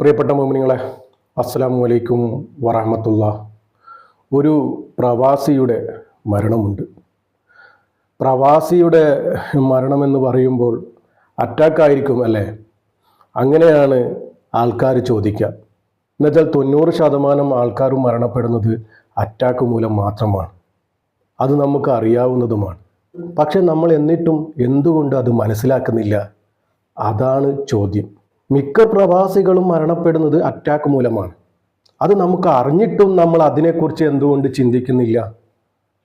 പ്രിയപ്പെട്ട മോമിനിങ്ങളെ അസ്സലാമു അലൈക്കും വറഹമത്തുള്ള. ഒരു പ്രവാസിയുടെ മരണമുണ്ട്. പ്രവാസിയുടെ മരണമെന്ന് പറയുമ്പോൾ അറ്റാക്കായിരിക്കും അല്ലേ? അങ്ങനെയാണ് ആൾക്കാർ ചോദിക്കുക. എന്നുവെച്ചാൽ തൊണ്ണൂറ് ശതമാനം ആൾക്കാർ മരണപ്പെടുന്നത് അറ്റാക്ക് മൂലം മാത്രമാണ്. അത് നമുക്ക് അറിയാവുന്നതുമാണ്. പക്ഷെ നമ്മൾ എന്നിട്ടും എന്തുകൊണ്ട് അത് മനസ്സിലാക്കുന്നില്ല? അതാണ് ചോദ്യം. മിക്ക പ്രവാസികളും മരണപ്പെടുന്നത് അറ്റാക്ക് മൂലമാണ്. അത് നമുക്ക് അറിഞ്ഞിട്ടും നമ്മൾ അതിനെക്കുറിച്ച് എന്തുകൊണ്ട് ചിന്തിക്കുന്നില്ല?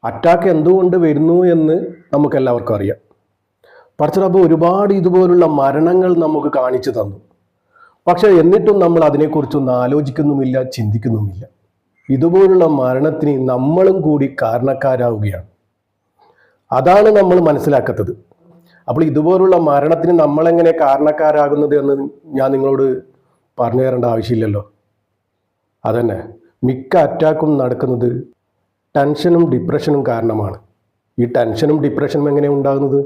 അറ്റാക്ക് എന്തുകൊണ്ട് വരുന്നു എന്ന് നമുക്കെല്ലാവർക്കും അറിയാം. പടച്ചറബ് ഒരുപാട് ഇതുപോലുള്ള മരണങ്ങൾ നമുക്ക് കാണിച്ചു തന്നു. പക്ഷെ എന്നിട്ടും നമ്മൾ അതിനെക്കുറിച്ചൊന്നും ആലോചിക്കുന്നുമില്ല ചിന്തിക്കുന്നുമില്ല. ഇതുപോലുള്ള മരണത്തിന് നമ്മളും കൂടി കാരണക്കാരാവുകയാണ്. അതാണ് നമ്മൾ മനസ്സിലാക്കാത്തത്. അപ്പോൾ ഇതുപോലുള്ള മരണത്തിന് നമ്മളെങ്ങനെ കാരണക്കാരാകുന്നത് എന്ന് ഞാൻ നിങ്ങളോട് പറഞ്ഞു തരേണ്ട ആവശ്യമില്ലല്ലോ. അതന്നെ മിക്ക അറ്റാക്കും നടക്കുന്നത് ടെൻഷനും ഡിപ്രഷനും കാരണമാണ്. ഈ ടെൻഷനും ഡിപ്രഷനും എങ്ങനെ ഉണ്ടാകുന്നത്?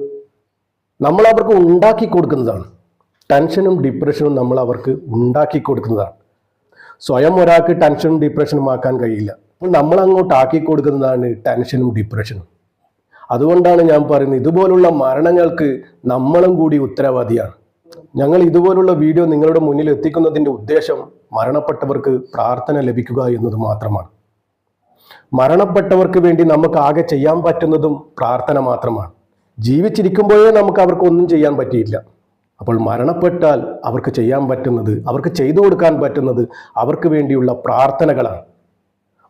നമ്മൾ അവർക്ക് ഉണ്ടാക്കി കൊടുക്കുന്നതാണ്. ടെൻഷനും ഡിപ്രഷനും നമ്മൾ അവർക്ക് ഉണ്ടാക്കി കൊടുക്കുന്നതാണ്. സ്വയം ഒരാൾക്ക് ടെൻഷനും ഡിപ്രഷനും ആക്കാൻ കഴിയില്ല. അപ്പോൾ നമ്മൾ അങ്ങോട്ട് ആക്കി കൊടുക്കുന്നതാണ് ടെൻഷനും ഡിപ്രഷനും. അതുകൊണ്ടാണ് ഞാൻ പറയുന്നത് ഇതുപോലുള്ള മരണങ്ങൾക്ക് നമ്മളും കൂടി ഉത്തരവാദിയാണ്. ഞങ്ങൾ ഇതുപോലുള്ള വീഡിയോ നിങ്ങളുടെ മുന്നിൽ എത്തിക്കുന്നതിന്റെ ഉദ്ദേശം മരണപ്പെട്ടവർക്ക് പ്രാർത്ഥന ലഭിക്കുക എന്നത് മാത്രമാണ്. മരണപ്പെട്ടവർക്ക് വേണ്ടി നമുക്ക് ആകെ ചെയ്യാൻ പറ്റുന്നതും പ്രാർത്ഥന മാത്രമാണ്. ജീവിച്ചിരിക്കുമ്പോഴേ നമുക്ക് അവർക്ക് ഒന്നും ചെയ്യാൻ പറ്റിയില്ല. അപ്പോൾ മരണപ്പെട്ടാൽ അവർക്ക് ചെയ്യാൻ പറ്റുന്നത് അവർക്ക് ചെയ്തു കൊടുക്കാൻ പറ്റുന്നത് അവർക്ക് വേണ്ടിയുള്ള പ്രാർത്ഥനകളാണ്.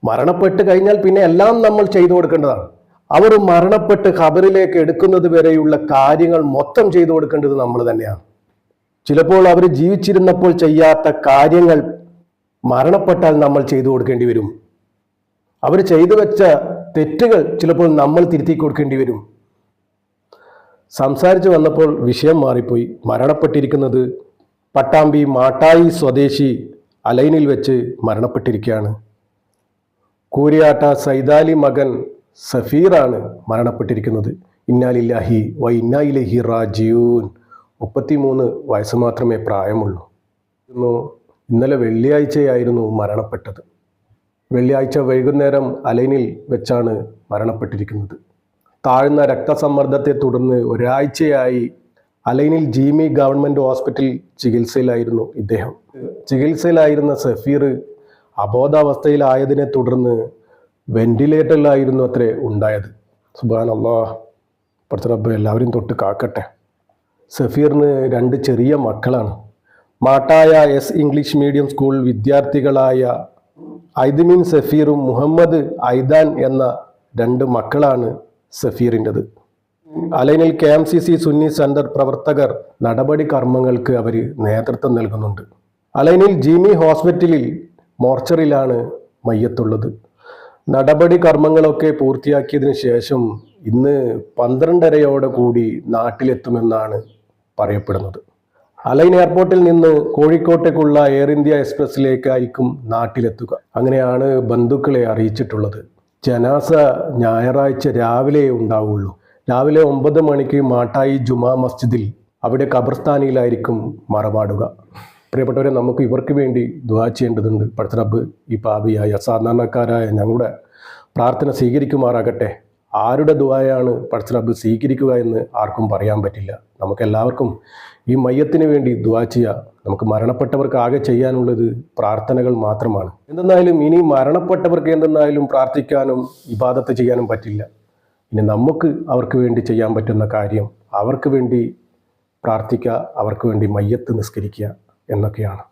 മരണപ്പെട്ട് കഴിഞ്ഞാൽ പിന്നെ എല്ലാം നമ്മൾ ചെയ്തു കൊടുക്കേണ്ടതാണ്. അവർ മരണപ്പെട്ട് ഖബറിലേക്ക് എടുക്കുന്നത് വരെയുള്ള കാര്യങ്ങൾ മൊത്തം ചെയ്തു കൊടുക്കേണ്ടത് നമ്മൾ തന്നെയാണ്. ചിലപ്പോൾ അവർ ജീവിച്ചിരുന്നപ്പോൾ ചെയ്യാത്ത കാര്യങ്ങൾ മരണപ്പെട്ടാൽ നമ്മൾ ചെയ്തു കൊടുക്കേണ്ടി വരും. അവർ ചെയ്തു വെച്ച തെറ്റുകൾ ചിലപ്പോൾ നമ്മൾ തിരുത്തി കൊടുക്കേണ്ടി വരും. സംസാരിച്ചു വന്നപ്പോൾ വിഷയം മാറിപ്പോയി. മരണപ്പെട്ടിരിക്കുന്നത് പട്ടാമ്പി മാട്ടായി സ്വദേശി അലൈനിൽ വെച്ച് മരണപ്പെട്ടിരിക്കുകയാണ്. കൂരിയാട്ട സൈതാലി മകൻ സഫീറാണ് മരണപ്പെട്ടിരിക്കുന്നത്. ഇന്നാലില്ലാഹി വ റാജിയൂൻ മുപ്പത്തിമൂന്ന് വയസ്സ് മാത്രമേ പ്രായമുള്ളൂ. ഇന്നു ഇന്നലെ വെള്ളിയാഴ്ചയായിരുന്നു മരണപ്പെട്ടത്. വെള്ളിയാഴ്ച വൈകുന്നേരം അലൈനിൽ വെച്ചാണ് മരണപ്പെട്ടിരിക്കുന്നത്. താഴ്ന്ന രക്തസമ്മർദ്ദത്തെ തുടർന്ന് ഒരാഴ്ചയായി അലൈനിൽ ജീമി ഗവൺമെന്റ് ഹോസ്പിറ്റൽ ചികിത്സയിലായിരുന്നു ഇദ്ദേഹം. ചികിത്സയിലായിരുന്ന സഫീർ അബോധാവസ്ഥയിലായതിനെ തുടർന്ന് വെന്റിലേറ്ററിലായിരുന്നു അത്രേ ഉണ്ടായത്. സുബാൻ അള്ളാഹ് പുറത്ത് റബ്ബ് എല്ലാവരും തൊട്ട് കാക്കട്ടെ. സഫീറിന് രണ്ട് ചെറിയ മക്കളാണ്. മാട്ടായ എസ് ഇംഗ്ലീഷ് മീഡിയം സ്കൂൾ വിദ്യാർത്ഥികളായ ഐദ്മിൻ സഫീറും മുഹമ്മദ് ഐദാൻ എന്ന രണ്ട് മക്കളാണ് സഫീറിന്റെത്. അലൈനിൽ K M C C Sunni centre പ്രവർത്തകർ നടപടി കർമ്മങ്ങൾക്ക് അവർ നേതൃത്വം നൽകുന്നുണ്ട്. അലൈനിൽ ജിമി ഹോസ്പിറ്റലിൽ മോർച്ചറിലാണ് മയ്യത്തുള്ളത്. നടപടി കർമ്മങ്ങളൊക്കെ പൂർത്തിയാക്കിയതിനു ശേഷം ഇന്ന് പന്ത്രണ്ടരയോടെ കൂടി നാട്ടിലെത്തുമെന്നാണ് പറയപ്പെടുന്നത്. അലൈൻ എയർപോർട്ടിൽ നിന്ന് കോഴിക്കോട്ടേക്കുള്ള എയർ ഇന്ത്യ എക്സ്പ്രസ്സിലേക്കായിരിക്കും നാട്ടിലെത്തുക. അങ്ങനെയാണ് ബന്ധുക്കളെ അറിയിച്ചിട്ടുള്ളത്. ജനാസ ഞായറാഴ്ച രാവിലെ ഉണ്ടാവുള്ളൂ. രാവിലെ ഒമ്പത് മണിക്ക് മാട്ടായി ജുമാ മസ്ജിദിൽ അവിടെ ഖബർസ്ഥാനിയിലായിരിക്കും മറമാടുക പ്രിയപ്പെട്ടവരെ നമുക്ക് ഇവർക്ക് വേണ്ടി ദുവാ ചെയ്യേണ്ടതുണ്ട്. പഠിത്തറബ് ഈ പാപിയായ സാധാരണക്കാരായ ഞങ്ങളുടെ പ്രാർത്ഥന സ്വീകരിക്കുമാറാകട്ടെ. ആരുടെ ദുവായാണ് പടച്ചറബ് സ്വീകരിക്കുക എന്ന് ആർക്കും പറയാൻ പറ്റില്ല. നമുക്കെല്ലാവർക്കും ഈ മയ്യത്തിന് വേണ്ടി ദുവാ ചെയ്യുക നമുക്ക് മരണപ്പെട്ടവർക്ക് ആകെ ചെയ്യാനുള്ളത് പ്രാർത്ഥനകൾ മാത്രമാണ്. എന്തെന്നായാലും ഇനി മരണപ്പെട്ടവർക്ക് എന്തെന്നായാലും പ്രാർത്ഥിക്കാനും ഇബാദത്ത് ചെയ്യാനും പറ്റില്ല. ഇനി നമുക്ക് അവർക്ക് വേണ്ടി ചെയ്യാൻ പറ്റുന്ന കാര്യം അവർക്ക് വേണ്ടി പ്രാർത്ഥിക്കുക അവർക്ക് വേണ്ടി മയ്യത്ത് നിസ്കരിക്കുക. എന്നൊക്കെയാണ്.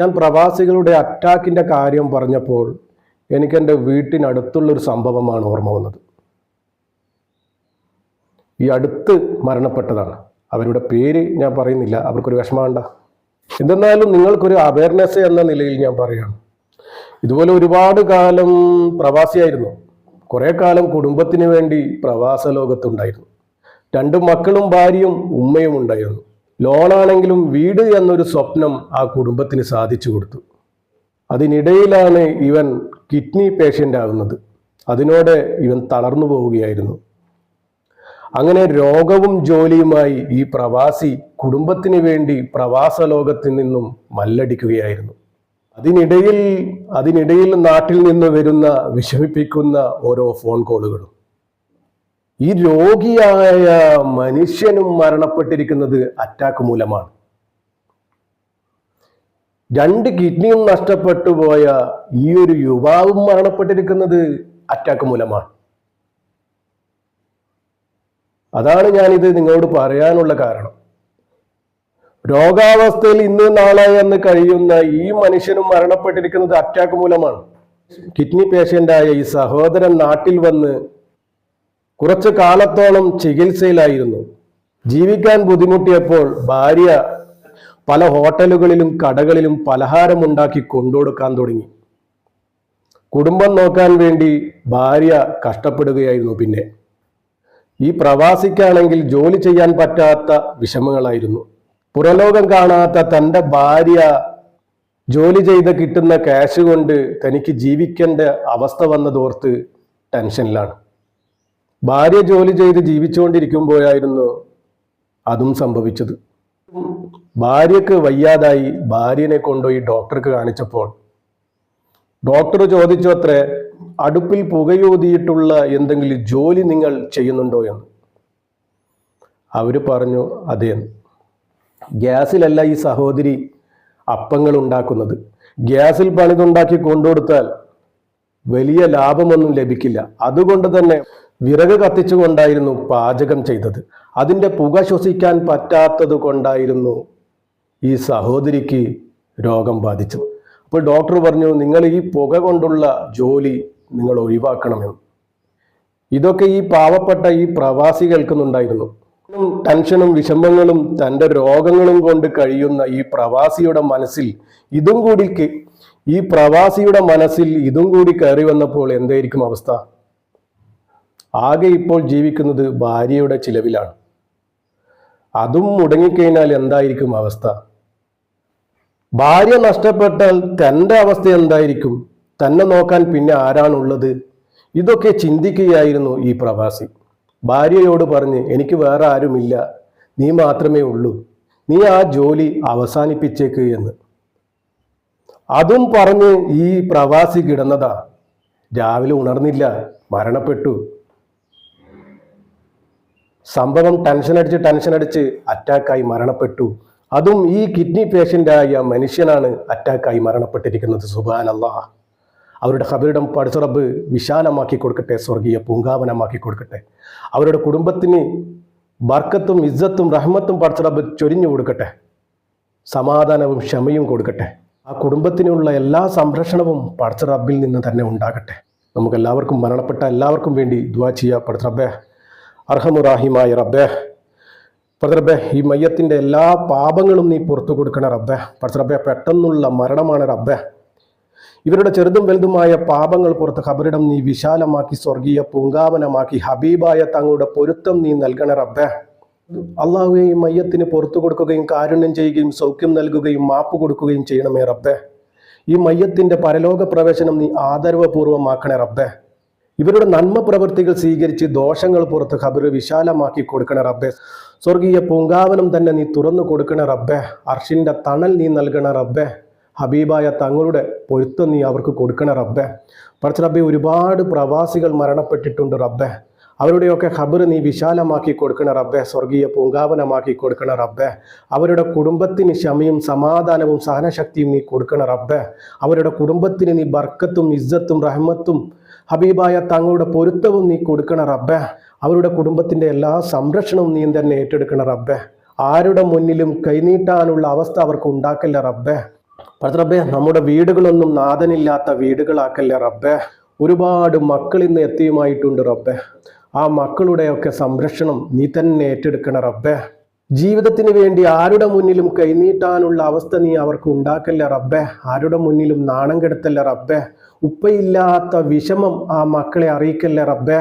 ഞാൻ പ്രവാസികളുടെ അറ്റാക്കിന്റെ കാര്യം പറഞ്ഞപ്പോൾ എനിക്കെന്റെ വീട്ടിനടുത്തുള്ളൊരു സംഭവമാണ് ഓർമ്മ വന്നത്. ഈ അടുത്ത് മരണപ്പെട്ടതാണ്. അവരുടെ പേര് ഞാൻ പറയുന്നില്ല. അവർക്കൊരു വിഷമമുണ്ട. എന്തെന്നാലും നിങ്ങൾക്കൊരു അവയർനെസ് എന്ന നിലയിൽ ഞാൻ പറയുകയാണ്. ഇതുപോലെ ഒരുപാട് കാലം പ്രവാസിയായിരുന്നു. കുറേ കാലം കുടുംബത്തിന് വേണ്ടി പ്രവാസ ലോകത്തുണ്ടായിരുന്നു. രണ്ട് മക്കളും ഭാര്യയും ഉമ്മയും ഉണ്ടായിരുന്നു. ലോണാണെങ്കിലും വീട് എന്നൊരു സ്വപ്നം ആ കുടുംബത്തിന് സാധിച്ചു കൊടുത്തു. അതിനിടയിലാണ് ഇവൻ കിഡ്നി പേഷ്യന്റ് ആകുന്നത് അതിനോട് ഇവൻ തളർന്നു പോവുകയായിരുന്നു. അങ്ങനെ രോഗവും ജോലിയുമായി ഈ പ്രവാസി കുടുംബത്തിന് വേണ്ടി പ്രവാസ ലോകത്തിൽ നിന്നും മല്ലടിക്കുകയായിരുന്നു. അതിനിടയിൽ അതിനിടയിൽ നാട്ടിൽ നിന്ന് വരുന്ന വിഷമിപ്പിക്കുന്ന ഓരോ ഫോൺ കോളുകളും ഈ രോഗിയായ മനുഷ്യനും മരണപ്പെട്ടിരിക്കുന്നത് അറ്റാക്ക് മൂലമാണ്. രണ്ട് കിഡ്നിയും നഷ്ടപ്പെട്ടു പോയ ഈ ഒരു യുവാവും മരണപ്പെട്ടിരിക്കുന്നത് അറ്റാക്ക് മൂലമാണ്. അതാണ് ഞാനിത് നിങ്ങളോട് പറയാനുള്ള കാരണം. രോഗാവസ്ഥയിൽ ഇന്ന് നാളെ എന്ന് കഴിയുന്ന ഈ മനുഷ്യനും മരണപ്പെട്ടിരിക്കുന്നത് അറ്റാക്ക് മൂലമാണ്. കിഡ്നി പേഷ്യന്റായ ഈ സഹോദരൻ നാട്ടിൽ വന്ന് കുറച്ചു കാലത്തോളം ചികിത്സയിലായിരുന്നു. ജീവിക്കാൻ ബുദ്ധിമുട്ടിയപ്പോൾ ഭാര്യ പല ഹോട്ടലുകളിലും കടകളിലും പലഹാരം ഉണ്ടാക്കി കൊണ്ടുകൊടുക്കാൻ തുടങ്ങി. കുടുംബം നോക്കാൻ വേണ്ടി ഭാര്യ കഷ്ടപ്പെടുകയായിരുന്നു പിന്നെ. ഈ പ്രവാസിക്കാണെങ്കിൽ ജോലി ചെയ്യാൻ പറ്റാത്ത വിഷമങ്ങളായിരുന്നു. പുറലോകം കാണാത്ത തന്റെ ഭാര്യ ജോലി ചെയ്ത് കിട്ടുന്ന ക്യാഷ് കൊണ്ട് തനിക്ക് ജീവിക്കേണ്ട അവസ്ഥ വന്നതോർത്ത് ടെൻഷനിലാണ്. ഭാര്യ ജോലി ചെയ്ത് ജീവിച്ചുകൊണ്ടിരിക്കുമ്പോഴായിരുന്നു അതും സംഭവിച്ചത്. ഭാര്യക്ക് വയ്യാതായി ഭാര്യനെ കൊണ്ടുപോയി ഡോക്ടർക്ക് കാണിച്ചപ്പോൾ ഡോക്ടർ ചോദിച്ചു അത്രേ അടുപ്പിൽ പുകയൂതിയിട്ടുള്ള എന്തെങ്കിലും ജോലി നിങ്ങൾ ചെയ്യുന്നുണ്ടോ എന്ന്? അവർ പറഞ്ഞു അതെ. ഗ്യാസിലല്ല ഈ സഹോദരി അപ്പങ്ങൾ ഉണ്ടാക്കുന്നത്. ഗ്യാസിൽ പണിതുണ്ടാക്കി കൊണ്ടുകൊടുത്താൽ വലിയ ലാഭമൊന്നും ലഭിക്കില്ല. അതുകൊണ്ട് തന്നെ വിറക് കത്തിച്ചുകൊണ്ടായിരുന്നു പാചകം ചെയ്തത്. അതിന്റെ പുക ശ്വസിക്കാൻ പറ്റാത്തത് കൊണ്ടായിരുന്നു ഈ സഹോദരിക്ക് രോഗം ബാധിച്ചത് അപ്പോൾ ഡോക്ടർ പറഞ്ഞു നിങ്ങൾ ഈ പുക കൊണ്ടുള്ള ജോലി നിങ്ങൾ ഒഴിവാക്കണമെന്ന്. ഇതൊക്കെ ഈ പാവപ്പെട്ട ഈ പ്രവാസി കേൾക്കുന്നുണ്ടായിരുന്നു ടെൻഷനും വിഷമങ്ങളും തന്റെ രോഗങ്ങളും കൊണ്ട് കഴിയുന്ന ഈ പ്രവാസിയുടെ മനസ്സിൽ ഇതും കൂടി ഈ പ്രവാസിയുടെ മനസ്സിൽ ഇതും കൂടി കയറി വന്നപ്പോൾ എന്തായിരിക്കും അവസ്ഥ? ആകെ ഇപ്പോൾ ജീവിക്കുന്നത് ഭാര്യയുടെ ചിലവിലാണ്. അതും മുടങ്ങിക്കഴിഞ്ഞാൽ എന്തായിരിക്കും അവസ്ഥ? ഭാര്യ നഷ്ടപ്പെട്ടാൽ തന്റെ അവസ്ഥ എന്തായിരിക്കും? തന്നെ നോക്കാൻ പിന്നെ ആരാണുള്ളത്? ഇതൊക്കെ ചിന്തിക്കുകയായിരുന്നു ഈ പ്രവാസി. ഭാര്യയോട് പറഞ്ഞ് എനിക്ക് വേറെ ആരുമില്ല. നീ മാത്രമേ ഉള്ളൂ. നീ ആ ജോലി അവസാനിപ്പിച്ചേക്ക് എന്ന്. അതും പറഞ്ഞ് ഈ പ്രവാസി കിടന്നതാ. രാവിലെ ഉണർന്നില്ല മരണപ്പെട്ടു. സംഭവം ടെൻഷൻ അടിച്ച് ടെൻഷൻ അടിച്ച് അറ്റാക്കായി മരണപ്പെട്ടു. അതും ഈ കിഡ്നി പേഷ്യന്റായ മനുഷ്യനാണ് അറ്റാക്കായി മരണപ്പെട്ടിരിക്കുന്നത്. അള്ളാഹ് അവരുടെ ഹബരിടം പടുസുറബ് വിശാലമാക്കി കൊടുക്കട്ടെ സ്വർഗീയ പൂങ്കാവനമാക്കി കൊടുക്കട്ടെ. അവരുടെ കുടുംബത്തിന് ബർക്കത്തും ഇജ്ജത്തും റഹ്മത്തും പടുസുറബ് ചൊരിഞ്ഞു കൊടുക്കട്ടെ. സമാധാനവും ക്ഷമയും കൊടുക്കട്ടെ. ആ കുടുംബത്തിനുള്ള എല്ലാ സംരക്ഷണവും പടച്ച റബ്ബിൽ നിന്ന് തന്നെ ഉണ്ടാകട്ടെ. നമുക്കെല്ലാവർക്കും മരണപ്പെട്ട എല്ലാവർക്കും വേണ്ടി ദുവാ ചെയ്യുക പടച്ച റബ്ബേ അർഹമുറാഹിമായ റബ്ബേ പടച്ച ഈ മയ്യത്തിന്റെ എല്ലാ പാപങ്ങളും നീ പുറത്തു കൊടുക്കണ റബ്ബേ. പടച്ച റബ്ബേ പെട്ടെന്നുള്ള മരണമാണ് റബ്ബേ. ഇവരുടെ ചെറുതും വലുതുമായ പാപങ്ങൾ പുറത്ത് ഖബറിടം നീ വിശാലമാക്കി സ്വർഗീയ പൂങ്കാവനമാക്കി ഹബീബായ തങ്ങളുടെ പൊരുത്തം നീ നൽകണ റബ്ബേ. അള്ളാഹുവെ ഈ മയ്യത്തിന് പുറത്തു കൊടുക്കുകയും കാരുണ്യം ചെയ്യുകയും സൗഖ്യം നൽകുകയും മാപ്പ് കൊടുക്കുകയും ചെയ്യണമേ റബ്ബേ. ഈ മയ്യത്തിന്റെ പരലോക പ്രവേശനം നീ ആദരവപൂർവമാക്കണേ റബ്ബേ. ഇവരുടെ നന്മ പ്രവൃത്തികൾ സ്വീകരിച്ച് ദോഷങ്ങൾ പുറത്ത് ഖബർ വിശാലമാക്കി കൊടുക്കണ റബ്ബേ. സ്വർഗീയ പൂങ്കാവനം തന്നെ നീ തുറന്നു കൊടുക്കണ റബ്ബേ. അർഷിന്റെ തണൽ നീ നൽകണ റബ്ബേ. ഹബീബായ തങ്ങളുടെ പൊരുത്തം നീ അവർക്ക് കൊടുക്കണ റബ്ബേ. പറച്ച റബ്ബെ ഒരുപാട് പ്രവാസികൾ മരണപ്പെട്ടിട്ടുണ്ട് റബ്ബേ. അവരുടെയൊക്കെ ഖബർ നീ വിശാലമാക്കി കൊടുക്കണ റബ്ബെ സ്വർഗീയ പൂങ്കാവനമാക്കി കൊടുക്കണ റബ്ബെ. അവരുടെ കുടുംബത്തിന് ക്ഷമയും സമാധാനവും സഹനശക്തിയും നീ കൊടുക്കണ റബ്ബെ. അവരുടെ കുടുംബത്തിന് നീ ബർക്കത്തും ഇസ്സത്തും റഹ്മത്തും ഹബീബായ തങ്ങളുടെ പൊരുത്തവും നീ കൊടുക്കണ റബ്ബെ. അവരുടെ കുടുംബത്തിന്റെ എല്ലാ സംരക്ഷണവും നീ തന്നെ ഏറ്റെടുക്കണ റബ്ബെ. ആരുടെ മുന്നിലും കൈനീട്ടാനുള്ള അവസ്ഥ അവർക്ക് ഉണ്ടാക്കല്ല റബ്ബെ. റബ്ബെ നമ്മുടെ വീടുകളൊന്നും നാഥനില്ലാത്ത വീടുകളാക്കല്ലേ റബ്ബെ. ഒരുപാട് മക്കൾ ഇന്ന് എത്തിയുമായിട്ടുണ്ട് റബ്ബെ. ആ മക്കളുടെയൊക്കെ സംരക്ഷണം നീ തന്നെ ഏറ്റെടുക്കണ റബ്ബേ. ജീവിതത്തിന് വേണ്ടി ആരുടെ മുന്നിലും കൈനീട്ടാനുള്ള അവസ്ഥ നീ അവർക്ക് ഉണ്ടാക്കല്ല റബ്ബേ. ആരുടെ മുന്നിലും നാണം കെടുത്തല്ല റബ്ബെ. ഉപ്പയില്ലാത്ത വിഷമം ആ മക്കളെ അറിയിക്കല്ല റബ്ബെ.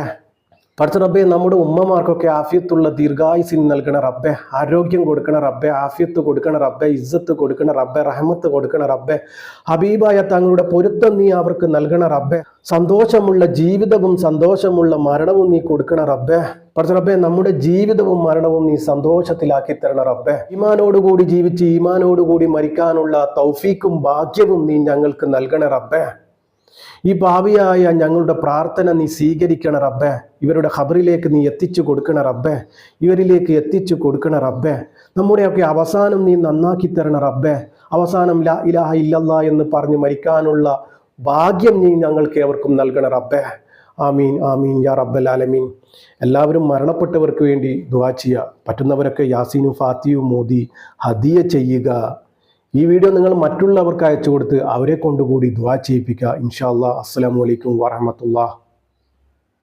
പഠിച്ച റബ്ബെ നമ്മുടെ ഉമ്മമാർക്കൊക്കെ ആഫിയത്തുള്ള ദീർഘായുസിന് നൽകണ റബ്ബെ ആരോഗ്യം കൊടുക്കണ റബ്ബെ ആഫിയത്ത് കൊടുക്കണ റബ്ബെ ഇജ്ജത്ത് കൊടുക്കണ റബ്ബെ റഹമത്ത് കൊടുക്കണ റബ്ബെ ഹബീബായ തങ്ങളുടെ പൊരുത്തം നീ അവർക്ക് നൽകണ റബ്ബെ സന്തോഷമുള്ള ജീവിതവും സന്തോഷമുള്ള മരണവും നീ കൊടുക്കണ റബ്ബെ. പഠിച്ച റബ്ബെ നമ്മുടെ ജീവിതവും മരണവും നീ സന്തോഷത്തിലാക്കി തരണ റബ്ബെ. ഈമാനോടുകൂടി ജീവിച്ച് ഈമാനോടുകൂടി മരിക്കാനുള്ള തൗഫീക്കും ഭാഗ്യവും നീ ഞങ്ങൾക്ക് നൽകണ റബ്ബെ. ഈ ഭാവിയായ ഞങ്ങളുടെ പ്രാർത്ഥന നീ സ്വീകരിക്കണ റബ്ബേ. ഇവരുടെ ഖബറിലേക്ക് നീ എത്തിച്ചു കൊടുക്കണ റബ്ബേ. ഇവരിലേക്ക് എത്തിച്ചു കൊടുക്കണ റബ്ബേ. നമ്മുടെയൊക്കെ അവസാനം നീ നന്നാക്കി തരണ റബ്ബേ. അവസാനം ലാ ഇലാഹ ഇല്ലല്ല എന്ന് പറഞ്ഞ് മരിക്കാനുള്ള ഭാഗ്യം നീ ഞങ്ങൾക്ക് ഏവർക്കും നൽകണ റബ്ബേ. ആമീൻ ആമീൻ യാ റബ്ബൽ ആലമീൻ. എല്ലാവരും മരണപ്പെട്ടവർക്ക് വേണ്ടി ദുവാ ചെയ്യുക പറ്റുന്നവരൊക്കെ യാസീനു ഫാത്തിയു മോദി ഹദിയ ചെയ്യുക. ഈ വീഡിയോ നിങ്ങൾ മറ്റുള്ളവർക്ക് അയച്ചു കൊടുത്ത് അവരെ കൊണ്ടുകൂടി ദുആ ചെയ്യിപ്പിക്കുക. ഇൻഷാ അസ്സാം അസ്സലാമു അലൈക്കും വറഹമത്തുള്ള